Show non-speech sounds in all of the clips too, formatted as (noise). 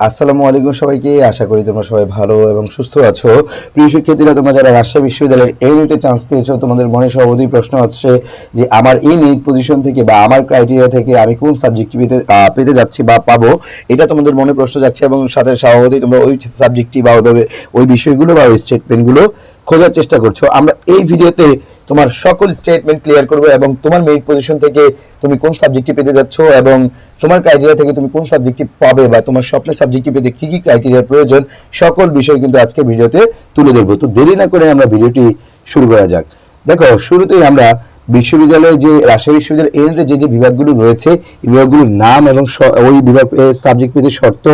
আসসালামু আলাইকুম সবাইকে। আশা করি তোমরা সবাই ভালো এবং সুস্থ আছো। প্রিয় শিক্ষার্থীরা, তোমরা যারা রাজশাহী বিশ্ববিদ্যালয়ের এই নিটে চান্স পেয়েছ, তোমাদের মনে সর্বদাই প্রশ্ন আসছে যে, আমার এই নিট পজিশন থেকে বা আমার ক্রাইটেরিয়া থেকে আমি কোন সাবজেক্টটি পেতে পেতে যাচ্ছি বা পাবো, এটা তোমাদের মনে প্রশ্ন যাচ্ছে এবং সাথে স্বভাবতই তোমরা ওই সাবজেক্টটি বা ওইভাবে, ওই বিষয়গুলো বা ওই স্টেটমেন্টগুলো খোঁজার চেষ্টা করছ। আমরা এই ভিডিওতে তোমার সকল স্টেটমেন্ট ক্লিয়ার করবে এবং তোমার মেরিট পজিশন থেকে তুমি কোন সাবজেক্টটি পেতে যাচ্ছ এবং তোমার ক্রাইটেরিয়া থেকে তুমি কোন সাবজেক্টটি পাবে বা তোমার স্বপ্নের সাবজেক্টটি পেতে কী কী ক্রাইটেরিয়ার প্রয়োজন, সকল বিষয় কিন্তু আজকে ভিডিওতে তুলে ধরবো। তো দেরি না করে আমরা ভিডিওটি শুরু করা যাক। দেখো, শুরুতেই আমরা বিশ্ববিদ্যালয়ে যে, রাজশাহী বিশ্ববিদ্যালয়ের এর যে যে বিভাগগুলো রয়েছে, এই বিভাগগুলোর নাম এবং ওই বিভাগ সাবজেক্ট পেতে শর্ত,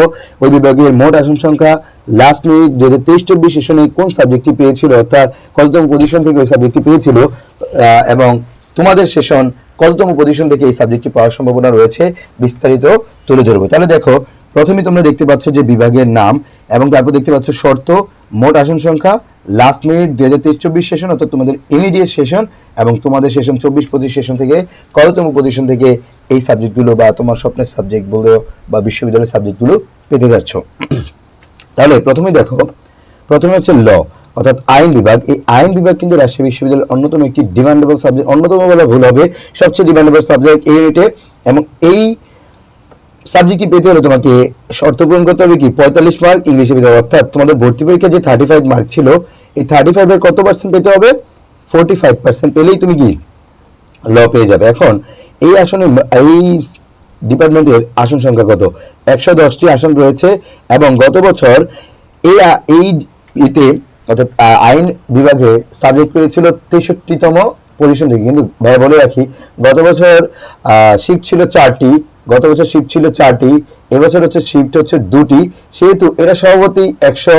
ওই বিভাগের মোট আসন সংখ্যা লাস্ট মিনিট দু হাজার তেইশ, চব্বিশ সেশনে কোন সাবজেক্টটি পেয়েছিল, অর্থাৎ কততম পজিশন থেকে ওই সাবজেক্টটি পেয়েছিল এবং তোমাদের সেশন কততম পজিশন থেকে এই সাবজেক্টটি পাওয়ার সম্ভাবনা রয়েছে, বিস্তারিত তুলে ধরবো। তাহলে দেখো, প্রথমে তোমরা দেখতে পাচ্ছ যে বিভাগের নাম এবং তারপর দেখতে পাচ্ছ শর্ত, মোট আসন সংখ্যা লাস্ট মিনিট দুই হাজার তেইশ চব্বিশ সেশন অর্থাৎ তোমাদের ইমিডিয়েট সেশন এবং তোমাদের সেশন চব্বিশ, পঁচিশ সেশন থেকে কততম পজিশন থেকে এই সাবজেক্টগুলো বা তোমার স্বপ্নের সাবজেক্ট বলো বা বিশ্ববিদ্যালয়ের সাবজেক্টগুলো পেতে যাচ্ছ। তাহলে প্রথমে দেখো, প্রথমে হচ্ছে ল অর্থাৎ আইন বিভাগ। এই আইন বিভাগ কিন্তু রাজশাহী বিশ্ববিদ্যালয়ের অন্যতম একটি ডিমান্ডেবল সাবজেক্ট অন্যতম বলা ভুল হবে, সবচেয়ে ডিমান্ডেবল সাবজেক্ট এই ইউনিটে এবং এই সাবজেক্টটি পেতে হলে তোমাকে শর্ত পূরণ করতে হবে কি? পঁয়তাল্লিশ মার্ক ইংলিশে পেতে হবে। অর্থাৎ তোমাদের ভর্তি পরীক্ষা যে থার্টি ফাইভ মার্ক ছিল এই থার্টি ফাইভের কত পার্সেন্ট পেতে হবে? ফোর্টি ফাইভ পার্সেন্ট পেলেই তুমি কি? ল পেয়ে যাবে। এখন এই আসনে, এই ডিপার্টমেন্টের আসন সংখ্যা কত? একশো দশটি আসন রয়েছে এবং গত বছর এই এই ইতে, অর্থাৎ আইন বিভাগে সাবজেক্ট পেয়েছিল তেষট্টিতম পজিশন থেকে। কিন্তু ভাই বলে রাখি, গত বছর শিফট ছিল চারটি, গত বছর শিফট ছিল চারটি এবছর হচ্ছে শিফট হচ্ছে দুটি। সেহেতু এরা সভাপতি একশো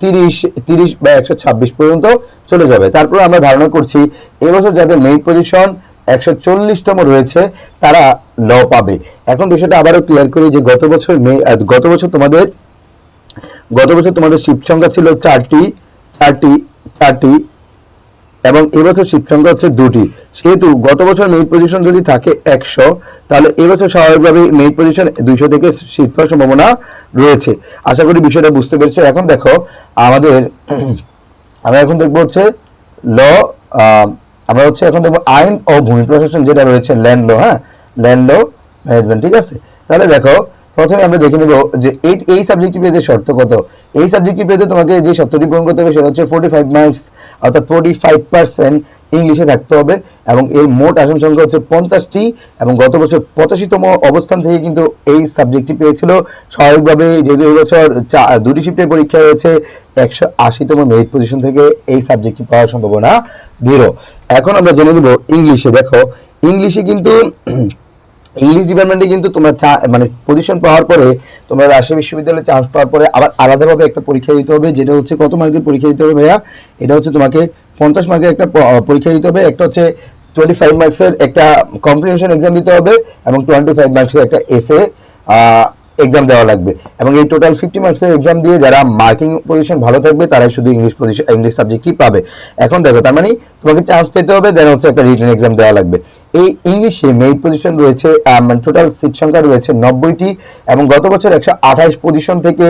তিরিশ তিরিশ বা একশো ছাব্বিশ পর্যন্ত চলে যাবে। তারপর আমরা ধারণা করছি, এবছর যাদের মেইন পজিশন একশো চল্লিশতম রয়েছে, তারা ল পাবে। এখন বিষয়টা আবারও ক্লিয়ার করি যে গত বছর মে গত বছর তোমাদের, গত বছর তোমাদের শিফট সংখ্যা ছিল চারটি চারটি চারটি এবং এবছর শিফট সংখ্যা হচ্ছে দুটি। সেহেতু গত বছর মেইন পজিশন যদি থাকে একশো, তাহলে এবছর স্বাভাবিকভাবে মেইন পজিশন দুইশো থেকে শিফট হওয়ার সম্ভাবনা রয়েছে। আশা করি বিষয়টা বুঝতে পেরেছ। এখন দেখো, আমাদের (clears throat) আমরা এখন দেখব হচ্ছে ল আমরা হচ্ছে এখন দেখব আইন ও ভূমি প্রশাসন যেটা রয়েছে, ল্যান্ড ল হ্যাঁ? ল্যান্ড ল ম্যানেজমেন্ট ঠিক আছে? তাহলে দেখো প্রথমে আমরা দেখে নেব যে এই এই সাবজেক্টটি পেতে শর্ত কত। এই সাবজেক্টটি পেতে তোমাকে যে শর্তটি পূরণ করতে হবে সেটা হচ্ছে ফোর্টি ফাইভ মার্কস অর্থাৎ ফোর্টি ফাইভ পার্সেন্ট ইংলিশে থাকতে হবে এবং এর মোট আসন সংখ্যা হচ্ছে পঞ্চাশটি এবং গত বছর পঁচাশিতম অবস্থান থেকে কিন্তু এই সাবজেক্টটি পেয়েছিল স্বাভাবিকভাবে যেহেতু এই বছর দুটি শিফটের পরীক্ষা হয়েছে একশো আশিতম মেরিট পজিশন থেকে এই সাবজেক্টটি পাওয়ার সম্ভাবনা দৃঢ়। এখন আমরা জেনে নেব ইংলিশে দেখো ইংলিশে কিন্তু ইংলিশ ডিপার্টমেন্টে কিন্তু তোমরা মানে পজিশন পাওয়ার পরে তোমরা রাজশাহী বিশ্ববিদ্যালয়ে চান্স পাওয়ার পরে আবার আলাদাভাবে একটা পরীক্ষা দিতে হবে, যেটা হচ্ছে কত মার্কের পরীক্ষা দিতে হবে ভাইয়া? এটা হচ্ছে তোমাকে পঞ্চাশ মার্কের একটা পরীক্ষা দিতে হবে, একটা হচ্ছে টোয়েন্টি ফাইভ মার্কসের একটা কম্পিটিশন এক্সাম দিতে হবে এবং টোয়েন্টি ফাইভ মার্কসের একটা এসে এক্সাম দেওয়া লাগবে। এবং এই টোটাল ফিফটি মার্কসের এক্সাম দিয়ে যারা মার্কিং পজিশন ভালো থাকবে, তারাই শুধু ইংলিশ পজিশন ইংলিশ সাবজেক্টই পাবে। এখন দেখো, তার মানে তোমাকে চান্স পেতে হবে দেন হচ্ছে একটা রিটেন এক্সাম দেওয়া লাগবে। এই ইংলিশে মেরিট পজিশন রয়েছে মানে টোটাল সিট সংখ্যা রয়েছে নব্বইটি, এবং গত বছর একশো আঠাইশ পজিশন থেকে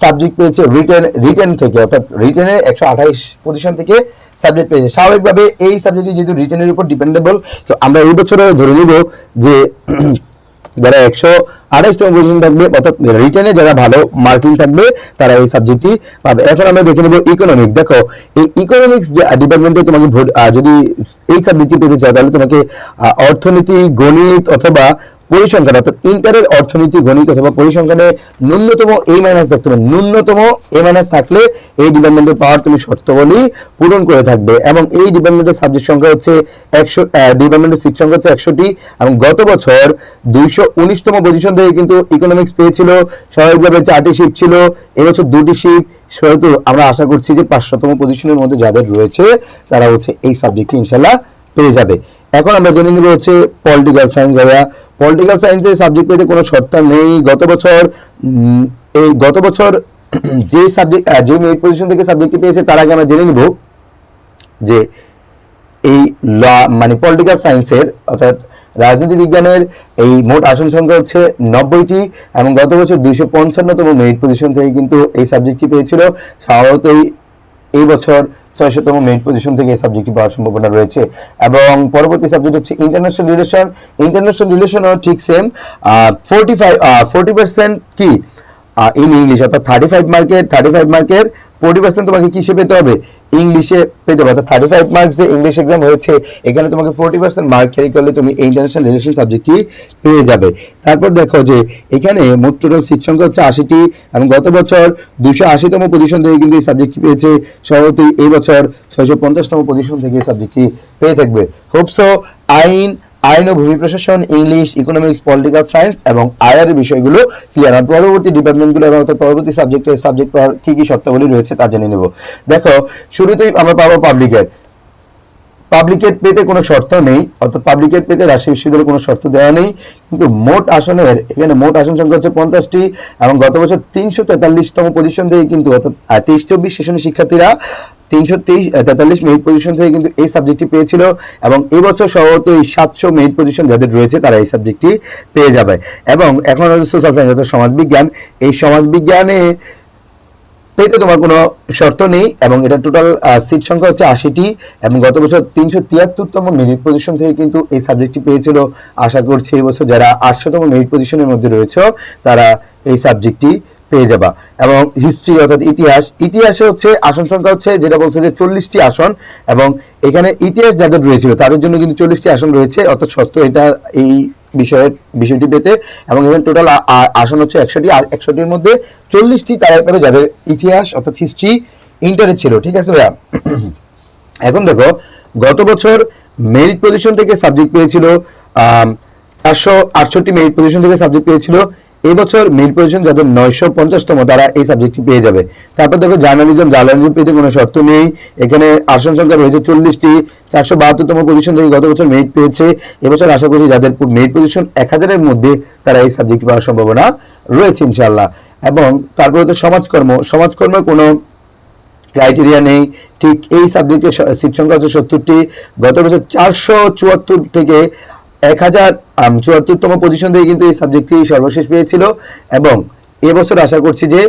সাবজেক্ট পেয়েছে রিটেন রিটেন থেকে, অর্থাৎ রিটেনে একশো আঠাইশ পজিশন থেকে সাবজেক্ট পেয়েছে। স্বাভাবিকভাবে এই সাবজেক্টটি যেহেতু রিটেনের উপর ডিপেন্ডেবল তো আমরা এই বছরে ধরে নিব যে, যারা একশো আঠাইশতম পজিশন থাকবে, অর্থাৎ রিটেনে যারা ভালো মার্কিং থাকবে, তারা এই সাবজেক্টটি পাবে। এখন আমরা দেখে নেব ইকোনমিক্স দেখো, এই ইকোনমিক্স ডিপার্টমেন্টে তোমাকে যদি এই সাবজেক্টটি পেতে চাও, তাহলে তোমাকে অর্থনীতি, গণিত অথবা পরিসংখ্যান, অর্থাৎ ইন্টারের অর্থনীতি, গণিত অথবা পরিসংখ্যানে ন্যূনতম এ মাইনাস থাকতে হবে। ন্যূনতম এ মাইনাস থাকলে এই ডিপার্টমেন্টের পাওয়ার তুমি শর্তাবলী পূরণ করে থাকবে। এবং এই ডিপার্টমেন্টের সাবজেক্ট সংখ্যা হচ্ছে একশো ডিপার্টমেন্টের সিট সংখ্যা হচ্ছে একশোটি। এবং গত বছর দুইশো উনিশতম পজিশন থেকে কিন্তু ইকোনমিক্স পেয়েছিল, স্বাভাবিকভাবে চারটি শিফট ছিল এবছর দুটি শিফট সেহেতু আমরা আশা করছি যে পাঁচশোতম পজিশনের মধ্যে যাদের রয়েছে, তারা হচ্ছে এই সাবজেক্টটি ইনশাল্লাহ পেয়ে যাবে। এখন আমরা জেনে নিব হচ্ছে পলিটিক্যাল সায়েন্স ভাইয়া। পলিটিক্যাল সায়েন্সের সাবজেক্ট পেতে কোনো শর্ত নেই। গত বছর এই গত বছর (clears throat) যে সাবজেক্ট যে মেরিট পজিশন থেকে সাবজেক্টটি পেয়েছে, তার আগে আমরা জেনে নিব যে এই ল মানে পলিটিক্যাল সায়েন্সের অর্থাৎ রাজনীতি বিজ্ঞানের এই মোট আসন সংখ্যা হচ্ছে নব্বইটি এবং গত বছর দুইশো পঞ্চান্নতম মেরিট পজিশন থেকে কিন্তু এই সাবজেক্টটি পেয়েছিল। স্বভাবতই এই বছর ছয়শতম মেরিট পজিশন থেকে এই সাবজেক্টটি পাওয়ার সম্ভাবনা রয়েছে। এবং পরবর্তী সাবজেক্ট হচ্ছে ইন্টারন্যাশনাল রিলেশন ইন্টারন্যাশনাল রিলেশনও ঠিক same forty five forty percent কি? ইন ইংলিশ অর্থাৎ থার্টি ফাইভ মার্কের থার্টি ফাইভ মার্কের ফোর্টি পার্সেন্ট তোমাকে কিসে পেতে হবে? ইংলিশে পেতে হবে। অর্থাৎ থার্টি ফাইভ মার্কস যে ইংলিশ এক্সাম হয়েছে, এখানে তোমাকে ফোর্টি পার্সেন্ট মার্ক ক্যারি করলে তুমি ইন্টারন্যাশনাল রিলেশন সাবজেক্টটি পেয়ে যাবে। তারপর দেখো যে, এখানে মোট টোটাল সিট সংখ্যা হচ্ছে আশিটি, এবং গত বছর দুশো আশিতম পজিশন থেকে কিন্তু এই সাবজেক্টটি পেয়েছে সভাপতি। এই বছর ছয়শো পঞ্চাশতম পজিশন থেকে এই সাবজেক্টটি পেয়ে থাকবে। হোপসো আইন আইন ও ভূমি প্রশাসন, ইংলিশ ইকোনমিক্স পলিটিক্যাল সায়েন্স এবং আয়ার বিষয়গুলো ক্লিয়ার আর পরবর্তী ডিপার্টমেন্টগুলো এবং পরবর্তী সাবজেক্টে সাবজেক্ট পাওয়ার কি কি শর্তাবলী রয়েছে তা জেনে নেব। দেখো, শুরুতেই আমরা পাবো পাবলিকের পাবলিকেট পেতে কোনো শর্ত নেই, অর্থাৎ পাবলিকেট পেতে রাজশাহী বিশ্ববিদ্যালয়ে কোনো শর্ত দেওয়া নেই, কিন্তু মোট আসনের, এখানে মোট আসন সংখ্যা হচ্ছে পঞ্চাশটি এবং গত বছর তিনশো তেতাল্লিশতম পজিশন থেকে কিন্তু, অর্থাৎ তেইশ চব্বিশ সেশনের শিক্ষার্থীরা তিনশো তেইশ তেতাল্লিশ মেরিট পজিশন থেকে কিন্তু এই সাবজেক্টটি পেয়েছিল এবং এবছর এই সাতশো মেরিট পজিশন যাদের রয়েছে তারা এই সাবজেক্টটি পেয়ে যাবে। এবং এখন সোশ্যাল সায়েন্স অর্থাৎ সমাজবিজ্ঞান। এই সমাজবিজ্ঞানে পেতে তোমার কোনো শর্ত নেই এবং এটা টোটাল সিট সংখ্যা হচ্ছে আশিটি এবং গত বছর তিনশো তিয়াত্তরতম মেরিট পজিশন থেকে কিন্তু এই সাবজেক্টটি পেয়েছিল। আশা করছি এই বছর যারা আটশোতম মেরিট পজিশনের মধ্যে রয়েছে, তারা এই সাবজেক্টটি পেয়ে যাবা। এবং হিস্ট্রি অর্থাৎ ইতিহাস, ইতিহাসে হচ্ছে, আসন সংখ্যা হচ্ছে যেটা বলছে যে চল্লিশটি আসন, এবং এখানে ইতিহাস যাদের রয়েছিল, তাদের জন্য কিন্তু চল্লিশটি আসন রয়েছে, অর্থাৎ সত্য এটা এই বিষয়ের, বিষয়টি পেতে। এবং এখানে টোটাল আসন হচ্ছে একশোটি আর একশোটির মধ্যে চল্লিশটি তারাই পাবে যাদের ইতিহাস অর্থাৎ হিস্ট্রি ইন্টারে ছিল, ঠিক আছে ভাইয়া? এখন দেখো, গত বছর মেরিট পজিশন থেকে সাবজেক্ট পেয়েছিল চারশো আটষট্টি মেরিট পজিশন থেকে সাবজেক্ট পেয়েছিল এই বছর মেরিট পজিশন যাদের নয়শো পঞ্চাশতম তারা এই সাবজেক্টটি পেয়ে যাবে। তারপর দেখো জার্নালিজম জার্নালিজম পেতে কোনো শর্ত নেই। এখানে আসন সংখ্যা রয়েছে চল্লিশটি, চারশো বাহাত্তরতম পজিশন থেকে গত বছর মেরিট পেয়েছে। এবছর আশা করছি যাদের মেরিট পজিশন এক হাজারের মধ্যে তারা এই সাবজেক্টটি পাওয়ার সম্ভাবনা রয়েছে ইনশাল্লাহ এবং তারপর হচ্ছে সমাজকর্ম। সমাজকর্মের কোনো ক্রাইটেরিয়া নেই। ঠিক এই সাবজেক্টে সিট সংখ্যা হচ্ছে সত্তরটি। গত বছর চারশো চুয়াত্তর থেকে এক হাজার চুয়াত্তরতম পজিশন থেকে কিন্তু এই সাবজেক্টটি সর্বশেষ পেয়েছিল এবং এবছর আশা করছি যে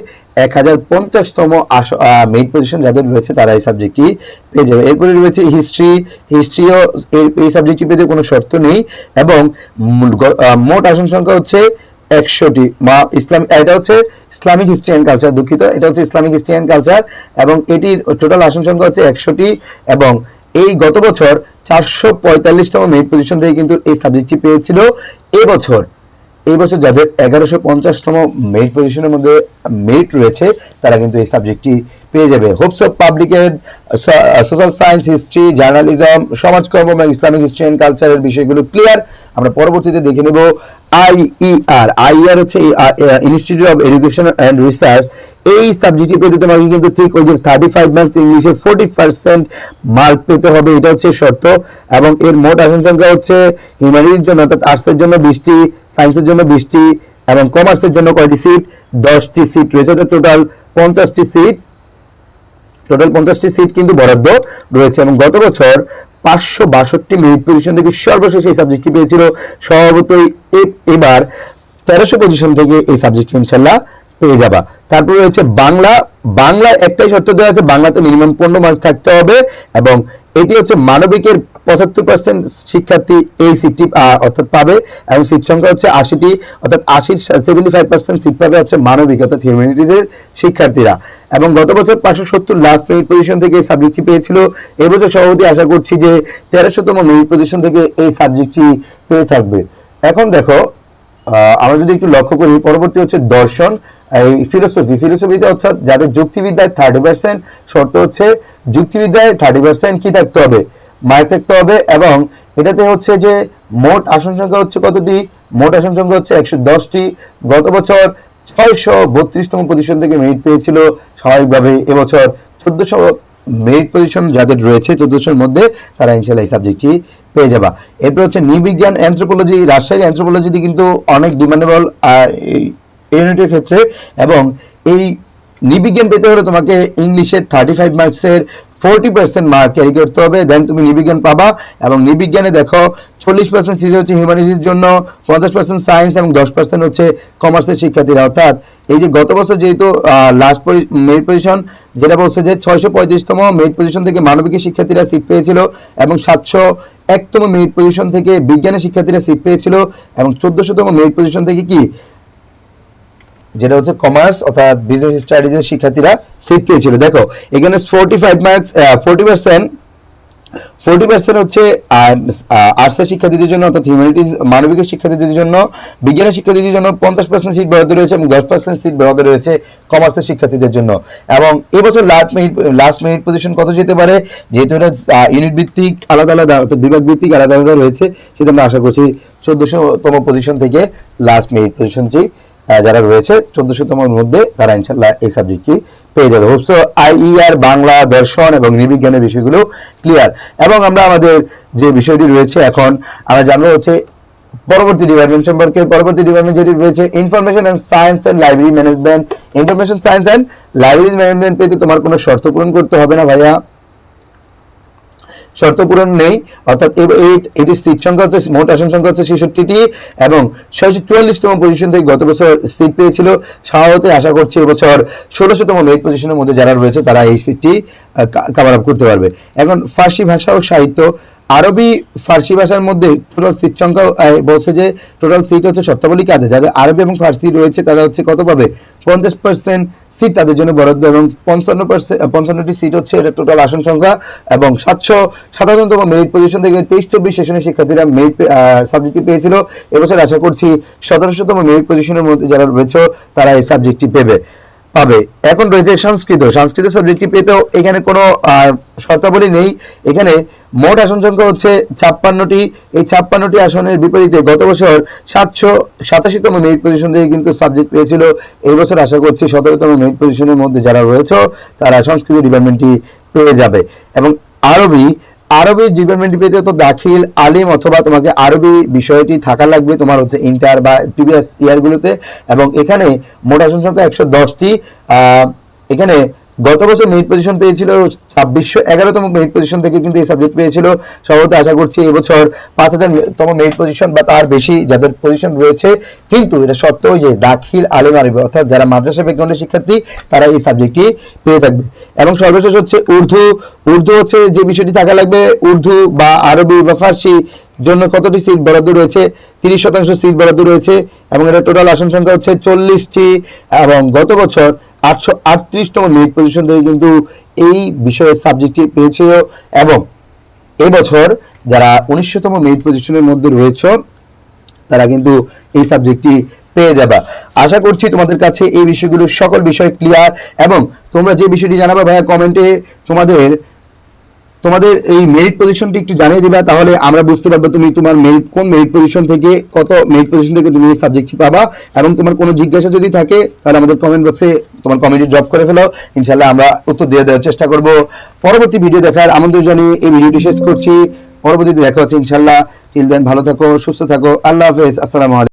এক হাজার পঞ্চাশতম মেইন পজিশন যাদের রয়েছে তারা এই সাবজেক্টটি পেয়ে যাবে। এরপরে রয়েছে হিস্ট্রি হিস্ট্রিও এই সাবজেক্টটি পেতে কোনো শর্ত নেই এবং মোট আসন সংখ্যা হচ্ছে একশোটি। মা, ইসলাম, এটা হচ্ছে ইসলামিক হিস্ট্রি অ্যান্ড কালচার দুঃখিত, এটা হচ্ছে ইসলামিক হিস্ট্রি অ্যান্ড কালচার এবং এটির টোটাল আসন সংখ্যা হচ্ছে একশোটি এবং এই গত বছর চারশো পঁয়তাল্লিশতম মেরিট পজিশন থেকে কিন্তু এই সাবজেক্টটি পেয়েছিল। এবছর এই বছর যাদের এগারোশো পঞ্চাশতম মেরিট পজিশনের মধ্যে মেরিট রয়েছে, তারা কিন্তু এই সাবজেক্টটি পেয়ে যাবে। হোপস অফ পাবলিকের সোশ্যাল সায়েন্স হিস্ট্রি জার্নালিজম সমাজকর্ম এবং ইসলামিক হিস্ট্রি অ্যান্ড কালচারের বিষয়গুলো ক্লিয়ার আমরা পরবর্তীতে দেখে নেব আইইআর আইইআর হচ্ছে institute of education and research এই সাবজেক্টটি পেতে তোমাকে কিন্তু ঠিক ওই যে থার্টি ফাইভ মার্কস ইংলিশে ফোর্টি পার্সেন্ট মার্ক পেতে হবে, এটা হচ্ছে শর্ত। এবং এর মোট আসন সংখ্যা হচ্ছে হিউম্যানিটির জন্য, অর্থাৎ আর্টসের জন্য বিশটি সায়েন্সের জন্য বিশটি, এবং কমার্সের জন্য কয়টি সিট দশটি সিট রয়েছে। অর্থাৎ টোটাল পঞ্চাশটি সিট টোটাল পঞ্চাশটি সিট কিন্তু বরাদ্দ রয়েছে। এবং গত বছর পাঁচশো বাষট্টি মেরিট পজিশন থেকে সর্বশেষ এই সাবজেক্টটি পেয়েছিল। স্বভাবতই এবার তেরোশো পজিশন থেকে এই সাবজেক্টটি ইনশাল্লাহ পেয়ে যাবা। তারপর রয়েছে বাংলা। বাংলা একটাই শর্ত দেওয়া আছে, বাংলাতে মিনিমাম পনেরো মার্ক থাকতে হবে এবং এটি হচ্ছে মানবিকের পঁচাত্তর পার্সেন্ট শিক্ষার্থী এই সিটটি অর্থাৎ পাবে এবং সিট সংখ্যা হচ্ছে আশিটি, অর্থাৎ আশির সেভেন্টি ফাইভ পার্সেন্ট সিট পাবে হচ্ছে মানবিক, অর্থাৎ হিউম্যানিটিজের শিক্ষার্থীরা। এবং গত বছর পাঁচশো সত্তর লাস্ট মেরিট পজিশন থেকে এই সাবজেক্টটি পেয়েছিল। এবছর সভাপতি আশা করছি যে তেরোশোতম মেরিট পজিশন থেকে এই সাবজেক্টটি পেয়ে থাকবে। এখন দেখো আমরা যদি একটু লক্ষ্য করি, পরবর্তী হচ্ছে দর্শন। এই ফিলোসফি ফিলোসফিতে হচ্ছে যাদের যুক্তিবিদ্যায় থার্টি পার্সেন্ট শর্ত হচ্ছে যুক্তিবিদ্যায় থার্টি পার্সেন্ট কি থাকতে হবে? মার্ক থাকতে হবে এবং এটাতে হচ্ছে যে মোট আসন সংখ্যা হচ্ছে কতটি? মোট আসন সংখ্যা হচ্ছে একশো দশটি। গত বছর ছয়শো বত্রিশতম পজিশন থেকে মেরিট পেয়েছিল স্বাভাবিকভাবে, এবছর চোদ্দশো মেরিট পজিশন যাদের রয়েছে, চোদ্দশোর মধ্যে তারা ইনশাল্লাহ এই সাবজেক্টটি পেয়ে যাবা। এরপর হচ্ছে নৃবিজ্ঞান অ্যান্থ্রোপোলজি রাজশাহী অ্যান্থ্রোপোলজিতে কিন্তু অনেক ডিমান্ডেবল ইউনিটের ক্ষেত্রে এবং এই নিবিজ্ঞান পেতে হলে তোমাকে ইংলিশে থার্টি ফাইভ মার্কসের ফোরটি পার্সেন্ট মার্ক ক্যারি করতে হবে। দেন তুমি নিবিজ্ঞান পাবা এবং নিবিজ্ঞানে দেখো চল্লিশ পার্সেন্ট সিট হচ্ছে হিউম্যানিটির জন্য, পঞ্চাশ পার্সেন্ট সায়েন্স এবং দশ পার্সেন্ট হচ্ছে কমার্সের শিক্ষার্থীরা। অর্থাৎ এই যে গত বছর যেহেতু লাস্ট মেরিট পজিশন যেটা বলছে যে ছয়শো পঁয়ত্রিশতম মেরিট পজিশন থেকে মানবিকের শিক্ষার্থীরা সিট পেয়েছিল এবং সাতশো একতম মেরিট পজিশন থেকে বিজ্ঞানের শিক্ষার্থীরা সিট পেয়েছিল এবং চোদ্দশোতম মেরিট পজিশন থেকে কি? যেটা হচ্ছে কমার্স অর্থাৎ বিজনেস স্টাডিজের শিক্ষার্থীরা সিট পেয়েছিল। দেখো, এখানে forty five marks forty percent forty percent হচ্ছে আর্টসের শিক্ষার্থীদের জন্য অর্থাৎ হিউম্যানিটিজ মানবিকের শিক্ষার্থীদের জন্য, বিজ্ঞানের শিক্ষার্থীদের জন্য পঞ্চাশ পার্সেন্ট সিট বরাদ্দ রয়েছে এবং দশ পার্সেন্ট সিট বরাদ্দ রয়েছে কমার্সের শিক্ষার্থীদের জন্য। এবং এবছর last minute last minute position কত যেতে পারে? যেহেতু এটা ইউনিট ভিত্তিক, আলাদা আলাদা, অর্থাৎ বিভাগ ভিত্তিক আলাদা আলাদা রয়েছে, সেটা আমরা আশা করছি চোদ্দশোতম পজিশন থেকে লাস্ট মিনিট পজিশনটি যারা রয়েছে, চোদ্দশোতমের মধ্যে তারা ইনশাল্লাহ এই সাবজেক্টটি পেয়ে যাবে। হোপসো আইইআর বাংলা, দর্শন এবং নৃবিজ্ঞানের বিষয়গুলো ক্লিয়ার এবং আমরা আমাদের যে বিষয়টি রয়েছে এখন, আমরা জানব হচ্ছে পরবর্তী ডিপার্টমেন্ট সম্পর্কে। পরবর্তী ডিপার্টমেন্ট যেটি রয়েছে information and science and library management information science and library management পেতে তোমার কোনো শর্ত পূরণ করতে হবে না ভাইয়া। শর্ত পূরণ নেই। অর্থাৎ এটি সিট সংখ্যা হচ্ছে, মোট আসন সংখ্যা হচ্ছে ছেষট্টিটি এবং ছয়শো চুয়াল্লিশতম পজিশন থেকে গত বছর সিট পেয়েছিল। স্বাভাবতে আশা করছি এবছর ষোলোশতম মেট পজিশনের মধ্যে যারা রয়েছে, তারা এই সিটটি কাভার আপ করতে পারবে। এখন ফার্সি ভাষা ও সাহিত্য আরবি ফার্সি ভাষার মধ্যে টোটাল সিট সংখ্যা বলছে যে টোটাল সিট হচ্ছে শর্তাবলী কাজে। যাদের আরবি এবং ফার্সি রয়েছে, তারা হচ্ছে কত পাবে? পঞ্চাশ পার্সেন্ট সিট তাদের জন্য বরাদ্দ এবং পঞ্চান্ন পার্সেন্ট পঞ্চান্নটি সিট হচ্ছে এটা টোটাল আসন সংখ্যা এবং সাতশো সাতান্নতম মেরিট পজিশন থেকে তেইশ চব্বিশ সেশনের শিক্ষার্থীরা মেরিট সাবজেক্টটি পেয়েছিল। এবছর আশা করছি সতেরোশোতম মেরিট পজিশনের মধ্যে যারা রয়েছে, তারা এই সাবজেক্টটি পেবে। পাবে। এখন রয়েছে সংস্কৃত। সংস্কৃত সাবজেক্টটি পেতেও এখানে কোনো শর্তাবলী নেই। এখানে মোট আসন সংখ্যা হচ্ছে ছাপ্পান্নটি। এই ছাপ্পান্নটি আসনের বিপরীতে গত বছর সাতশো সাতাশিতম মেরিট পজিশন থেকে কিন্তু সাবজেক্ট পেয়েছিল। এই বছর আশা করছি সতেরোতম মেরিট পজিশনের মধ্যে যারা রয়েছে, তারা সংস্কৃত ডিপার্টমেন্টটি পেয়ে যাবে। এবং আরবি আরবি ডিপার্টমেন্টটি পেতে তো দাখিল আলিম অথবা তোমাকে আরবি বিষয়টি থাকা লাগবে, তোমার হচ্ছে ইন্টার বা প্রিভিয়াস ইয়ারগুলোতে এবং এখানে মোট সংখ্যা একশো দশটি এখানে গত বছর মেরিট পজিশন পেয়েছিল ছাব্বিশশো এগারোতম মেরিট পজিশন থেকে কিন্তু এই সাবজেক্ট পেয়েছিল। সর্বত আশা করছি এবছর পাঁচ হাজার তম মেরিট পজিশন বা তার বেশি যাদের পজিশন রয়েছে, কিন্তু এটা সত্ত্বেও যে দাখিল আলিম আরবি, অর্থাৎ যারা মাদ্রাসা ব্যাকগ্রাউন্ডের শিক্ষার্থী, তারা এই সাবজেক্টটি পেয়ে থাকবে। এবং সর্বশেষ হচ্ছে উর্দু। উর্দু হচ্ছে যে বিষয়টি থাকা লাগবে, উর্দু বা আরবি বা ফার্সি জন্য কতটি সিট বরাদ্দ রয়েছে? তিরিশ শতাংশ সিট বরাদ্দ রয়েছে এবং এটা টোটাল আসন সংখ্যা হচ্ছে চল্লিশটি। এবং গত বছর আটশো আটত্রিশতম মেরিট পজিশন থেকে কিন্তু এই বিষয়ের সাবজেক্টটি পেয়েছিল এবং এবছর যারা উনিশশোতম মেরিট পজিশনের মধ্যে রয়েছে, তারা কিন্তু এই সাবজেক্টটি পেয়ে যাবা। আশা করছি তোমাদের কাছে এই বিষয়গুলো সকল বিষয় ক্লিয়ার এবং তোমরা যে বিষয়টি জানাবা ভাইয়া কমেন্টে তোমাদের তোমাদের এই মেরিট পজিশনটি একটু জানিয়ে দিবা, তাহলে আমরা বুঝতে পারব তুমি তোমার মেরিট কোন মেরিট পজিশন থেকে, কত মেরিট পজিশন থেকে তুমি এই সাবজেক্টটি পাবা, এবং তোমার কোনো জিজ্ঞাসা যদি থাকে, তাহলে আমাদের কমেন্ট বক্সে তোমার কমেন্টে জব করে ফেলো। ইনশাল্লাহ আমরা উত্তর দিয়ে দেওয়ার চেষ্টা করব। পরবর্তী ভিডিও দেখার আমন্ত্রণ জানিয়ে এই ভিডিওটি শেষ করছি। পরবর্তীতে দেখা হচ্ছে ইনশাল্লাহ টিল দেন ভালো থাকো, সুস্থ থাকো। আল্লাহ হাফেজ। আসসালামু আলাইকুম।